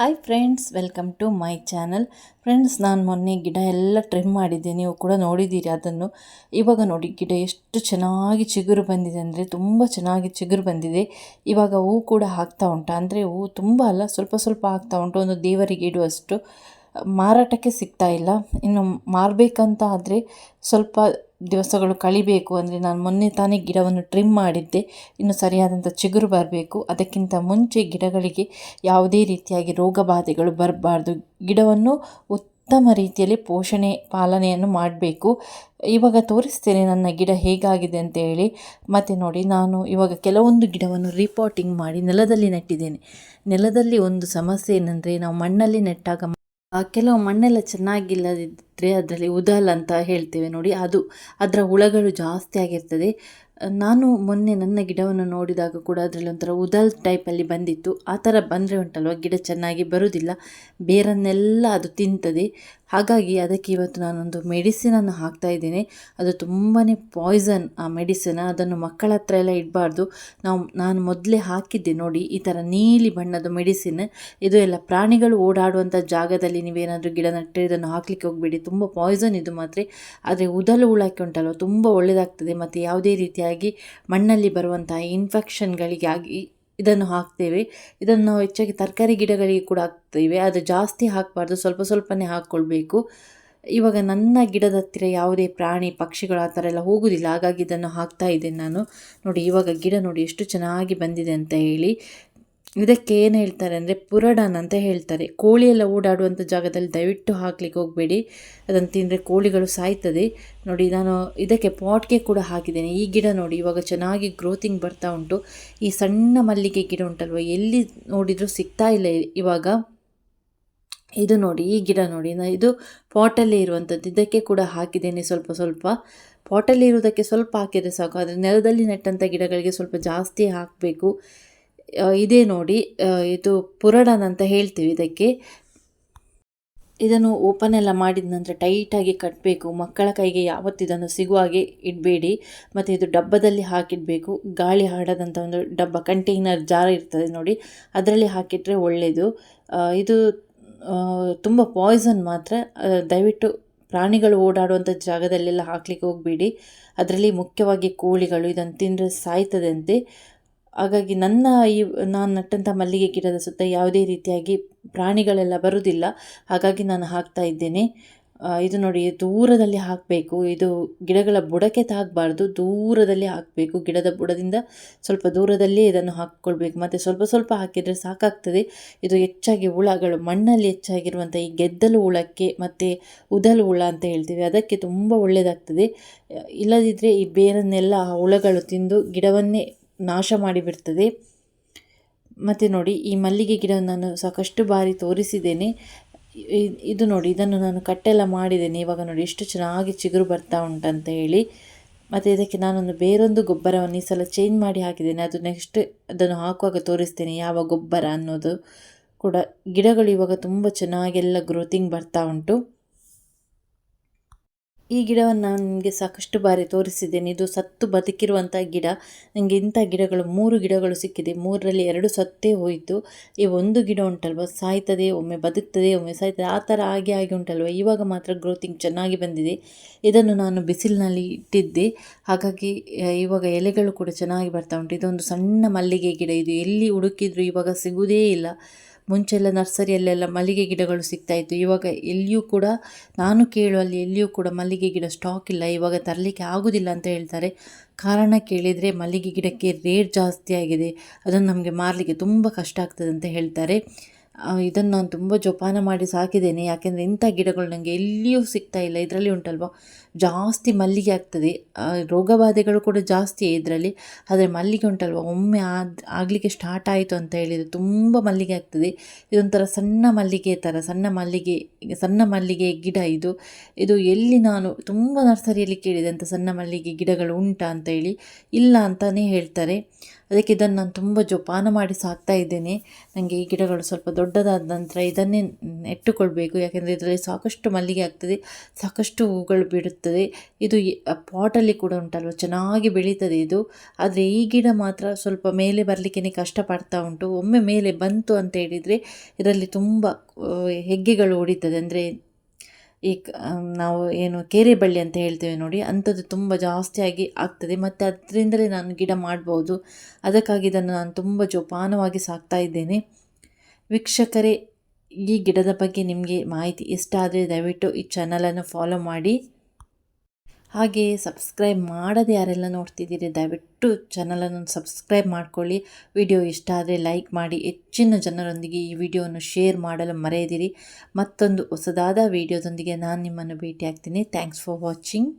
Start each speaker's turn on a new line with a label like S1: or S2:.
S1: Hi friends welcome to my channel friends ನಾನು ಮೊನ್ನೆ ಗಿಡ ಎಲ್ಲ ಟ್ರಿಮ್ ಮಾಡಿದ್ದೆ. ನೀವು ಕೂಡ ನೋಡಿದ್ದೀರಿ ಅದನ್ನು. ಇವಾಗ ನೋಡಿ, ಗಿಡ ಎಷ್ಟು ಚೆನ್ನಾಗಿ ಚಿಗುರು ಬಂದಿದೆ ಅಂದರೆ ತುಂಬ ಚೆನ್ನಾಗಿ ಚಿಗುರು ಬಂದಿದೆ. ಇವಾಗ ಹೂ ಕೂಡ ಹಾಕ್ತಾ ಉಂಟು. ಅಂದರೆ ಹೂ ತುಂಬ ಅಲ್ಲ, ಸ್ವಲ್ಪ ಸ್ವಲ್ಪ ಹಾಕ್ತಾ ಉಂಟು. ಒಂದು ದೇವರಿಗೆ ಇಡುವಷ್ಟು. ಮಾರಾಟಕ್ಕೆ ಸಿಗ್ತಾ ಇಲ್ಲ. ಇನ್ನು ಮಾರಬೇಕಂತ ಆದರೆ ಸ್ವಲ್ಪ ದಿವಸಗಳು ಕಳಿಬೇಕು ಅಂದರೆ ನಾನು ಮೊನ್ನೆ ತಾನೇ ಗಿಡವನ್ನು ಟ್ರಿಮ್ ಮಾಡಿದ್ದೆ. ಇನ್ನು ಸರಿಯಾದಂಥ ಚಿಗುರು ಬರಬೇಕು. ಅದಕ್ಕಿಂತ ಮುಂಚೆ ಗಿಡಗಳಿಗೆ ಯಾವುದೇ ರೀತಿಯಾಗಿ ರೋಗ ಬಾಧೆಗಳು ಬರಬಾರ್ದು. ಗಿಡವನ್ನು ಉತ್ತಮ ರೀತಿಯಲ್ಲಿ ಪೋಷಣೆ, ಪಾಲನೆಯನ್ನು ಮಾಡಬೇಕು. ಇವಾಗ ತೋರಿಸ್ತೇನೆ ನನ್ನ ಗಿಡ ಹೇಗಾಗಿದೆ ಅಂತ ಹೇಳಿ. ಮತ್ತು ನೋಡಿ, ನಾನು ಇವಾಗ ಕೆಲವೊಂದು ಗಿಡವನ್ನು ರಿಪೋರ್ಟಿಂಗ್ ಮಾಡಿ ನೆಲದಲ್ಲಿ ನೆಟ್ಟಿದ್ದೇನೆ. ನೆಲದಲ್ಲಿ ಒಂದು ಸಮಸ್ಯೆ ಏನಂದರೆ, ನಾವು ಮಣ್ಣಲ್ಲಿ ನೆಟ್ಟಾಗ ಕೆಲವು ಮಣ್ಣೆಲ್ಲ ಚೆನ್ನಾಗಿಲ್ಲದಿದ್ದರೆ ಅದರಲ್ಲಿ ಉದಲ್ ಅಂತ ಹೇಳ್ತೇವೆ ನೋಡಿ, ಅದು ಅದರ ಹುಳಗಳು ಜಾಸ್ತಿ ಆಗಿರ್ತದೆ. ನಾನು ಮೊನ್ನೆ ನನ್ನ ಗಿಡವನ್ನು ನೋಡಿದಾಗ ಕೂಡ ಅದರಲ್ಲಿ ಒಂಥರ ಉದಲ್ ಟೈಪಲ್ಲಿ ಬಂದಿತ್ತು. ಆ ಥರ ಬಂದರೆ ಉಂಟಲ್ವ? ಗಿಡ ಚೆನ್ನಾಗಿ ಬರುವುದಿಲ್ಲ ಬೇರನ್ನೆಲ್ಲ ಅದು ತಿಂತದೆ. ಹಾಗಾಗಿ ಅದಕ್ಕೆ ಇವತ್ತು ನಾನೊಂದು ಮೆಡಿಸಿನನ್ನು ಹಾಕ್ತಾ ಇದ್ದೇನೆ. ಅದು ತುಂಬಾ ಪಾಯ್ಸನ್ ಆ ಮೆಡಿಸಿನ್ ಅದನ್ನು ಮಕ್ಕಳ ಹತ್ರ ಎಲ್ಲ ಇಡಬಾರ್ದು. ನಾವು, ನಾನು ಮೊದಲೇ ಹಾಕಿದ್ದೆ ನೋಡಿ, ಈ ಥರ ನೀಲಿ ಬಣ್ಣದ ಮೆಡಿಸಿನ್ ಇದು ಎಲ್ಲ ಪ್ರಾಣಿಗಳು ಓಡಾಡುವಂಥ ಜಾಗದಲ್ಲಿ ನೀವೇನಾದರೂ ಗಿಡ ನೆಟ್ಟರೆ ಇದನ್ನು ಹಾಕಲಿಕ್ಕೆ ಹೋಗಬೇಡಿ. ತುಂಬ ಪಾಯ್ಸನ್ ಇದು ಮಾತ್ರ. ಆದರೆ ಉದಲು ಉಳಕ್ಕೆ ಉಂಟಲ್ವ? ತುಂಬ ಒಳ್ಳೆಯದಾಗ್ತದೆ ಮತ್ತು ಯಾವುದೇ ರೀತಿಯಾಗಿ ಮಣ್ಣಲ್ಲಿ ಬರುವಂತಹ ಇನ್ಫೆಕ್ಷನ್ಗಳಿಗಾಗಿ ಇದನ್ನು ಹಾಕ್ತೇವೆ. ಇದನ್ನು ನಾವು ಹೆಚ್ಚಾಗಿ ತರಕಾರಿ ಗಿಡಗಳಿಗೆ ಕೂಡ ಹಾಕ್ತೇವೆ. ಅದು ಜಾಸ್ತಿ ಹಾಕಬಾರ್ದು. ಸ್ವಲ್ಪ ಸ್ವಲ್ಪನೇ ಹಾಕ್ಕೊಳ್ಬೇಕು. ಇವಾಗ ನನ್ನ ಗಿಡದ ಹತ್ತಿರ ಯಾವುದೇ ಪ್ರಾಣಿ, ಪಕ್ಷಿಗಳು ಆ ಥರ ಎಲ್ಲ ಹೋಗುವುದಿಲ್ಲ ಹಾಗಾಗಿ ಇದನ್ನು ಹಾಕ್ತಾ ಇದ್ದೇನೆ ನಾನು. ನೋಡಿ, ಇವಾಗ ಗಿಡ ನೋಡಿ ಎಷ್ಟು ಚೆನ್ನಾಗಿ ಬಂದಿದೆ ಅಂತ ಹೇಳಿ. ಇದಕ್ಕೆ ಏನು ಹೇಳ್ತಾರೆ ಅಂದರೆ ಪುರಡನ್ ಅಂತ ಹೇಳ್ತಾರೆ. ಕೋಳಿ ಎಲ್ಲ ಓಡಾಡುವಂಥ ಜಾಗದಲ್ಲಿ ದಯವಿಟ್ಟು ಹಾಕ್ಲಿಕ್ಕೆ ಹೋಗಬೇಡಿ. ಅದನ್ನು ತಿಂದರೆ ಕೋಳಿಗಳು ಸಾಯ್ತದೆ. ನೋಡಿ, ನಾನು ಇದಕ್ಕೆ ಪಾಟ್ಗೆ ಕೂಡ ಹಾಕಿದ್ದೇನೆ. ಈ ಗಿಡ ನೋಡಿ, ಇವಾಗ ಚೆನ್ನಾಗಿ ಗ್ರೋತಿಂಗ್ ಬರ್ತಾ ಉಂಟು. ಈ ಸಣ್ಣ ಮಲ್ಲಿಗೆ ಗಿಡ ಉಂಟಲ್ವ, ಎಲ್ಲಿ ನೋಡಿದರೂ ಸಿಗ್ತಾ ಇಲ್ಲ ಇವಾಗ. ಇದು ನೋಡಿ, ಈ ಗಿಡ ನೋಡಿ, ನಾ, ಇದು ಪಾಟಲ್ಲೇ ಇರುವಂಥದ್ದು ಇದಕ್ಕೆ ಕೂಡ ಹಾಕಿದ್ದೇನೆ ಸ್ವಲ್ಪ ಸ್ವಲ್ಪ. ಪಾಟಲ್ಲಿ ಇರುವುದಕ್ಕೆ ಸ್ವಲ್ಪ ಹಾಕಿದರೆ ಸಾಕು. ಆದರೆ ನೆಲದಲ್ಲಿ ನೆಟ್ಟಂಥ ಗಿಡಗಳಿಗೆ ಸ್ವಲ್ಪ ಜಾಸ್ತಿ ಹಾಕಬೇಕು. ಇದೇ ನೋಡಿ ಇದು ಪುರಡನ್ ಅಂತ ಹೇಳ್ತೀವಿ ಇದಕ್ಕೆ. ಇದನ್ನು ಓಪನ್ ಎಲ್ಲ ಮಾಡಿದ ನಂತರ ಟೈಟಾಗಿ ಕಟ್ಟಬೇಕು ಮಕ್ಕಳ ಕೈಗೆ ಯಾವತ್ತು ಇದನ್ನು ಸಿಗುವ ಹಾಗೆ ಇಡಬೇಡಿ. ಮತ್ತು ಇದು ಡಬ್ಬದಲ್ಲಿ ಹಾಕಿಡಬೇಕು. ಗಾಳಿ ಆಡದಂಥ ಒಂದು ಡಬ್ಬ ಕಂಟೈನರ್ ಜಾರ ಇರ್ತದೆ ನೋಡಿ. ಅದರಲ್ಲಿ ಹಾಕಿಟ್ರೆ ಒಳ್ಳೆಯದು ಇದು ತುಂಬ ಪಾಯ್ಸನ್ ಮಾತ್ರ. ದಯವಿಟ್ಟು ಪ್ರಾಣಿಗಳು ಓಡಾಡುವಂಥ ಜಾಗದಲ್ಲೆಲ್ಲ ಹಾಕ್ಲಿಕ್ಕೆ ಹೋಗಬೇಡಿ. ಅದರಲ್ಲಿ ಮುಖ್ಯವಾಗಿ ಕೋಳಿಗಳು ಇದನ್ನು ತಿಂದರೆ ಸಾಯ್ತದಂತೆ. ಹಾಗಾಗಿ ನನ್ನ ಈ, ನಾನು ನಟ್ಟಂಥ ಮಲ್ಲಿಗೆ ಗಿಡದ ಸುತ್ತ ಯಾವುದೇ ರೀತಿಯಾಗಿ ಪ್ರಾಣಿಗಳೆಲ್ಲ ಬರುವುದಿಲ್ಲ. ಹಾಗಾಗಿ ನಾನು ಹಾಕ್ತಾ ಇದ್ದೇನೆ. ಇದು ನೋಡಿ ದೂರದಲ್ಲಿ ಹಾಕಬೇಕು. ಇದು ಗಿಡಗಳ ಬುಡಕ್ಕೆ ತಾಗಬಾರ್ದು. ದೂರದಲ್ಲಿ ಹಾಕಬೇಕು. ಗಿಡದ ಬುಡದಿಂದ ಸ್ವಲ್ಪ ದೂರದಲ್ಲಿ ಇದನ್ನು ಹಾಕ್ಕೊಳ್ಬೇಕು. ಮತ್ತು ಸ್ವಲ್ಪ ಸ್ವಲ್ಪ ಹಾಕಿದರೆ ಸಾಕಾಗ್ತದೆ. ಇದು ಹೆಚ್ಚಾಗಿ ಹುಳಗಳು, ಮಣ್ಣಲ್ಲಿ ಹೆಚ್ಚಾಗಿರುವಂಥ ಈ ಗೆದ್ದಲು ಹುಳಕ್ಕೆ ಮತ್ತು ಉದಲು ಹುಳ ಅಂತ ಹೇಳ್ತೀವಿ. ಅದಕ್ಕೆ ತುಂಬ ಒಳ್ಳೆಯದಾಗ್ತದೆ ಇಲ್ಲದಿದ್ದರೆ ಈ ಬೇರನ್ನೆಲ್ಲ ಹುಳಗಳು ತಿಂದು ಗಿಡವನ್ನೇ ನಾಶ ಮಾಡಿಬಿಡ್ತದೆ. ಮತ್ತು ನೋಡಿ, ಈ ಮಲ್ಲಿಗೆ ಗಿಡ ನಾನು ಸಾಕಷ್ಟು ಬಾರಿ ತೋರಿಸಿದ್ದೇನೆ. ಇದು ನೋಡಿ, ಇದನ್ನು ನಾನು ಕಟ್ಟೆಲ್ಲ ಮಾಡಿದ್ದೇನೆ. ಇವಾಗ ನೋಡಿ, ಎಷ್ಟು ಚೆನ್ನಾಗಿ ಚಿಗುರು ಬರ್ತಾ ಉಂಟಂತ ಹೇಳಿ. ಮತ್ತು ಇದಕ್ಕೆ ನಾನೊಂದು ಬೇರೊಂದು ಗೊಬ್ಬರವನ್ನು ಈ ಸಲ ಚೇಂಜ್ ಮಾಡಿ ಹಾಕಿದ್ದೇನೆ. ಅದು ನೆಕ್ಸ್ಟ್ ಅದನ್ನು ಹಾಕುವಾಗ ತೋರಿಸ್ತೇನೆ, ಯಾವ ಗೊಬ್ಬರ ಅನ್ನೋದು ಕೂಡ. ಗಿಡಗಳು ಇವಾಗ ತುಂಬ ಚೆನ್ನಾಗೆಲ್ಲ ಗ್ರೋತಿಂಗ್ ಬರ್ತಾ ಉಂಟು. ಈ ಗಿಡವನ್ನು ನಾನು ನಿಮಗೆ ಸಾಕಷ್ಟು ಬಾರಿ ತೋರಿಸಿದ್ದೇನೆ. ಇದು ಸತ್ತು ಬದುಕಿರುವಂಥ ಗಿಡ. ನನಗೆ ಇಂಥ ಗಿಡಗಳು, ಮೂರು ಗಿಡಗಳು ಸಿಕ್ಕಿದೆ. ಮೂರರಲ್ಲಿ ಎರಡು ಸತ್ತೇ ಹೋಯಿತು. ಈ ಒಂದು ಗಿಡ ಉಂಟಲ್ವ? ಸಾಯ್ತದೆ, ಒಮ್ಮೆ ಬದುಕ್ತದೆ, ಒಮ್ಮೆ ಸಾಯ್ತದೆ. ಆ ಥರ ಆಗಿ ಆಗಿ ಉಂಟಲ್ವ? ಇವಾಗ ಮಾತ್ರ ಗ್ರೋತಿಂಗ್ ಚೆನ್ನಾಗಿ ಬಂದಿದೆ. ಇದನ್ನು ನಾನು ಬಿಸಿಲಿನಲ್ಲಿ ಇಟ್ಟಿದ್ದೆ. ಹಾಗಾಗಿ ಇವಾಗ ಎಲೆಗಳು ಕೂಡ ಚೆನ್ನಾಗಿ ಬರ್ತಾ ಉಂಟು. ಇದೊಂದು ಸಣ್ಣ ಮಲ್ಲಿಗೆ ಗಿಡ. ಇದು ಎಲ್ಲಿ ಹುಡುಕಿದ್ರು ಇವಾಗ ಸಿಗುವುದೇ ಇಲ್ಲ. ಮುಂಚೆಲ್ಲ ನರ್ಸರಿಯಲ್ಲೆಲ್ಲ ಮಲ್ಲಿಗೆ ಗಿಡಗಳು ಸಿಗ್ತಾಯಿತ್ತು ಇವಾಗ ಎಲ್ಲಿಯೂ ಕೂಡ ನಾನು ಕೇಳುವಲ್ಲಿ ಎಲ್ಲಿಯೂ ಕೂಡ ಮಲ್ಲಿಗೆ ಗಿಡ ಸ್ಟಾಕ್ ಇಲ್ಲ. ಇವಾಗ ತರಲಿಕ್ಕೆ ಆಗೋದಿಲ್ಲ ಅಂತ ಹೇಳ್ತಾರೆ. ಕಾರಣ ಕೇಳಿದರೆ ಮಲ್ಲಿಗೆ ಗಿಡಕ್ಕೆ ರೇಟ್ ಜಾಸ್ತಿ ಆಗಿದೆ. ಅದನ್ನು ನಮಗೆ ಮಾರಲಿಕ್ಕೆ ತುಂಬ ಕಷ್ಟ ಆಗ್ತದೆ ಅಂತ ಹೇಳ್ತಾರೆ. ಇದನ್ನು ನಾನು ತುಂಬ ಜೋಪಾನ ಮಾಡಿ ಸಾಕಿದ್ದೇನೆ. ಯಾಕೆಂದರೆ ಇಂಥ ಗಿಡಗಳು ನನಗೆ ಎಲ್ಲಿಯೂ ಸಿಗ್ತಾ ಇಲ್ಲ. ಇದರಲ್ಲಿ ಉಂಟಲ್ವ? ಜಾಸ್ತಿ ಮಲ್ಲಿಗೆ ಆಗ್ತದೆ. ರೋಗಬಾಧೆಗಳು ಕೂಡ ಜಾಸ್ತಿ ಇದರಲ್ಲಿ. ಆದರೆ ಮಲ್ಲಿಗೆ ಉಂಟಲ್ವ? ಒಮ್ಮೆ ಆದ, ಆಗಲಿಕ್ಕೆ ಸ್ಟಾರ್ಟ್ ಆಯಿತು ಅಂತ ಹೇಳಿದರೆ ತುಂಬ ಮಲ್ಲಿಗೆ ಆಗ್ತದೆ. ಇದೊಂಥರ ಸಣ್ಣ ಮಲ್ಲಿಗೆ ಥರ ಸಣ್ಣ ಮಲ್ಲಿಗೆ ಸಣ್ಣ ಮಲ್ಲಿಗೆ ಗಿಡ ಇದು. ಇದು ಎಲ್ಲಿ ನಾನು ತುಂಬ ನರ್ಸರಿಯಲ್ಲಿ ಕೇಳಿದೆ ಅಂತ ಸಣ್ಣ ಮಲ್ಲಿಗೆ ಗಿಡಗಳು ಉಂಟಾ ಅಂತ ಹೇಳಿ. ಇಲ್ಲ ಅಂತಲೇ ಹೇಳ್ತಾರೆ. ಅದಕ್ಕೆ ಇದನ್ನು ನಾನು ತುಂಬ ಜೋಪಾನ ಮಾಡಿ ಸಾಕ್ತಾ ಇದ್ದೇನೆ. ನನಗೆ ಈ ಗಿಡಗಳು ಸ್ವಲ್ಪ ದೊಡ್ಡದಾದ ನಂತರ ಇದನ್ನೇ ನೆಟ್ಟುಕೊಳ್ಬೇಕು. ಯಾಕೆಂದರೆ ಇದರಲ್ಲಿ ಸಾಕಷ್ಟು ಮಲ್ಲಿಗೆ ಆಗ್ತದೆ, ಸಾಕಷ್ಟು ಹೂಗಳು ಬಿಡುತ್ತದೆ. ಇದು ಪಾಟಲ್ಲಿ ಕೂಡ ಉಂಟಲ್ವ? ಚೆನ್ನಾಗಿ ಬೆಳೀತದೆ ಇದು. ಆದರೆ ಈ ಗಿಡ ಮಾತ್ರ ಸ್ವಲ್ಪ ಮೇಲೆ ಬರಲಿಕ್ಕೆ ಕಷ್ಟಪಡ್ತಾ ಉಂಟು. ಒಮ್ಮೆ ಮೇಲೆ ಬಂತು ಅಂತ ಹೇಳಿದರೆ ಇದರಲ್ಲಿ ತುಂಬ ಹೆಗ್ಗೆಗಳು ಓಡಿತದೆ. ಅಂದರೆ ಈ ನಾವು ಏನು ಕೇರೆ ಬಳ್ಳಿ ಅಂತ ಹೇಳ್ತೇವೆ ನೋಡಿ, ಅಂಥದ್ದು ತುಂಬ ಜಾಸ್ತಿಯಾಗಿ ಆಗ್ತದೆ. ಮತ್ತು ಅದರಿಂದಲೇ ನಾನು ಗಿಡ ಮಾಡ್ಬೋದು. ಅದಕ್ಕಾಗಿ ಇದನ್ನು ನಾನು ತುಂಬ ಜೋಪಾನವಾಗಿ ಸಾಕ್ತಾ ಇದ್ದೇನೆ. ವೀಕ್ಷಕರೇ, ಈ ಗಿಡದ ಬಗ್ಗೆ ನಿಮಗೆ ಮಾಹಿತಿ ಇಷ್ಟ ಆದರೆ ದಯವಿಟ್ಟು ಈ ಚಾನಲನ್ನು ಫಾಲೋ ಮಾಡಿ. ಹಾಗೆಯೇ ಸಬ್ಸ್ಕ್ರೈಬ್ ಮಾಡದೆ ಯಾರೆಲ್ಲ ನೋಡ್ತಿದ್ದೀರಿ, ದಯವಿಟ್ಟು ಚಾನಲನ್ನು ಸಬ್ಸ್ಕ್ರೈಬ್ ಮಾಡ್ಕೊಳ್ಳಿ. ವಿಡಿಯೋ ಇಷ್ಟ ಆದರೆ ಲೈಕ್ ಮಾಡಿ. ಹೆಚ್ಚಿನ ಜನರೊಂದಿಗೆ ಈ ವಿಡಿಯೋವನ್ನು ಶೇರ್ ಮಾಡಲು ಮರೆಯದಿರಿ. ಮತ್ತೊಂದು ಹೊಸದಾದ ವಿಡಿಯೋದೊಂದಿಗೆ ನಾನು ನಿಮ್ಮನ್ನು ಭೇಟಿಯಾಗ್ತೀನಿ. Thanks for watching